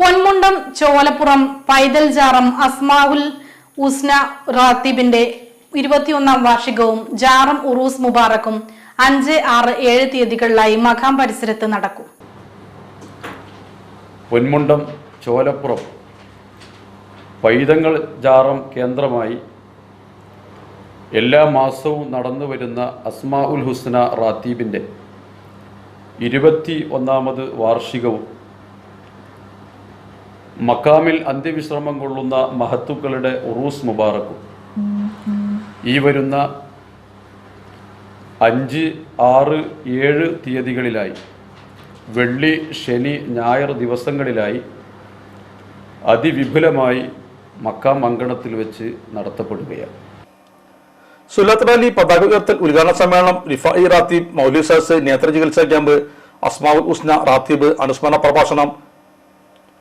പൊന്മുണ്ടം ചോലപ്പുറം പൈതൽ ജാറം അസ്മാഹുൽ ഉസ്ന റാത്തിബിന്റെ ഇരുപത്തിയൊന്നാം വാർഷികവും ജാറം ഉറൂസ് മുബാറക്കും അഞ്ച് ആറ് ഏഴ് തീയതികളിലായി മഖാം പരിസരത്ത് നടക്കും. പൊന്മുണ്ടം ചോലപ്പുറം പൈതങ്ങൾ ജാറം കേന്ദ്രമായി എല്ലാ മാസവും നടന്നു വരുന്ന അസ്മാ ഉൽ ഹുസ്ന റാത്തീബിന്റെ ഇരുപത്തി ഒന്നാമത് വാർഷികവും മക്കാമിൽ അന്ത്യവിശ്രമം കൊള്ളുന്ന മഹത്തുക്കളുടെ ഉറൂസ് മുബാറക്കും. ഈ വരുന്ന അഞ്ച് ആറ് ഏഴ് തീയതികളിലായി വെള്ളി ശനി ഞായർ ദിവസങ്ങളിലായി അതിവിപുലമായി മക്കാം അങ്കണത്തിൽ വെച്ച് നടത്തപ്പെടുകയാണ്. സുലത്ത് റാലി പതാക ഉയർത്തൽ ഉദ്ഘാടന സമ്മേളനം റിഫായി റാത്തീബ് മൗലി സാസ് നേത്ര ചികിത്സാ ക്യാമ്പ് അസ്മാവുൽ ഉസ്ന റാത്തീബ് അനുസ്മരണ പ്രഭാഷണം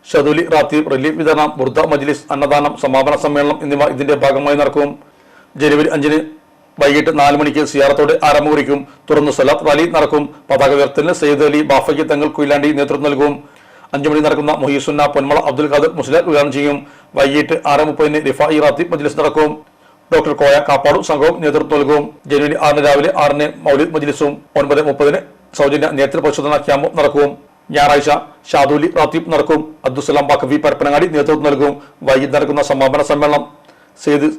ഷദുലി റാത്തീബ് റിലീഫ് വിതരണം ബുർദ മജ്ലിസ് അന്നദാനം സമാപന സമ്മേളനം എന്നിവ ഇതിന്റെ ഭാഗമായി നടക്കും. ജനുവരി അഞ്ചിന് വൈകിട്ട് നാല് മണിക്ക് സിയാറത്തോടെ ആരംഭം കുറിക്കും തുടർന്ന് സലാത്ത് റാലി നടക്കും. പതാക ഉയർത്തലിന് സയ്യിദ് അലി ബാഫയ്ക്ക് തങ്ങൾ കുയിലാണ്ടി നേതൃത്വം നൽകും. അഞ്ചു മണി നടക്കുന്ന മൊഹീസുന്ന പൊന്മള അബ്ദുൽ ഖാദർ മുസ്ലിം ഉദ്ഘാടനം ചെയ്യും. വൈകിട്ട് ആറ് മുപ്പതിന് റിഫായി റാത്തീബ് മജ്ലിസ് നടക്കും. ഡോക്ടർ കോയ കാപ്പാടും സംഘവും നേതൃത്വം നൽകും. ജനുവരി ആറിന് രാവിലെ ആറിന് മൗലിദ് മജ്ലിസും ഒൻപത് മുപ്പതിന് സൗജന്യ നേത്ര പരിശോധന ക്യാമ്പും നടക്കും. ഞായറാഴ്ച ഷാദൂലി റാത്തീബ് നടക്കും. അബ്ദുസലാം ബാക്കവി പരപ്പനങ്ങാടി നേതൃത്വം നൽകും. വൈകിട്ട് നടക്കുന്ന സമാപന സമ്മേളനം സെയ്ദ്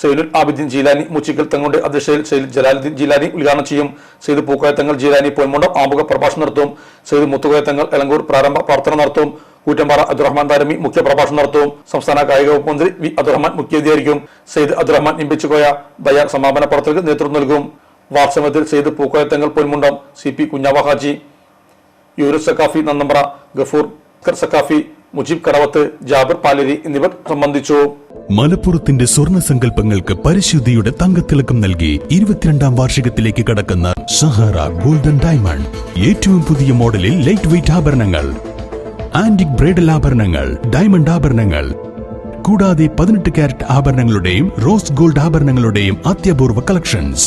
സെയ്ലുൽ ആബിദ്ദീൻ ജീലാനി മുച്ചിക്കൽ തങ്ങളുടെ അധ്യക്ഷതയിൽ സെയ്ദ് ജലാലുദ്ദീൻ ജീലാനി ഉദ്ഘാടനം ചെയ്യും. സെയ്ദ് പൂക്കോയത്തങ്ങൾ ജീലാനി പൊന്മുണ്ടം ആമുഖ പ്രഭാഷണം നടത്തും. സെയ്ദ് മുത്തുകോയ തങ്ങൾ എലങ്കൂർ പ്രാരംഭ പ്രാർത്ഥന നടത്തും. കൂറ്റമ്പാറ അബ്ദുറഹ്മാൻ താരമി മുഖ്യ പ്രഭാഷണം നടത്തും. സംസ്ഥാന കായിക വകുപ്പ് മന്ത്രി വി അബ്ദുറഹ്മാൻ മുഖ്യാതിഥിയായിരിക്കും. സെയ്ദ് അബ്ദുറഹ്മാൻ ഇമ്പിച്ചുകോയ ബയാർ സമാപന പ്രവർത്തകർക്ക് നേതൃത്വം നൽകും. വാർസമത്തിൽ സെയ്ദ് പൂക്കോയ തങ്ങൾ പൊന്മുണ്ടം സി പി കുഞ്ഞാവ ഹാജി. യൂനുസ് സക്കാഫി നന്നമ്പ്ര ഗഫൂർ സക്കാഫി മുജീബ് കറവത്ത് ജാബിർ പാലരി എന്നിവർ സംബന്ധിച്ചു. മലപ്പുറത്തിന്റെ സ്വർണ സങ്കല്പങ്ങൾക്ക് പരിശുദ്ധിയുടെ തങ്കത്തിളക്കം നൽകി ഇരുപത്തിരണ്ടാം വാർഷികത്തിലേക്ക് കടക്കുന്ന സഹാറ ഗോൾഡൻ ഡയമണ്ട്. ഏറ്റവും പുതിയ മോഡലിൽ ലൈറ്റ് വെയിറ്റ് ആഭരണങ്ങൾ ആന്റിക് ബ്രൈഡൽ ആഭരണങ്ങൾ ഡയമണ്ട് ആഭരണങ്ങൾ കൂടാതെ പതിനെട്ട് കാരറ്റ് ആഭരണങ്ങളുടെയും റോസ് ഗോൾഡ് ആഭരണങ്ങളുടെയും അത്യപൂർവ കളക്ഷൻസ്.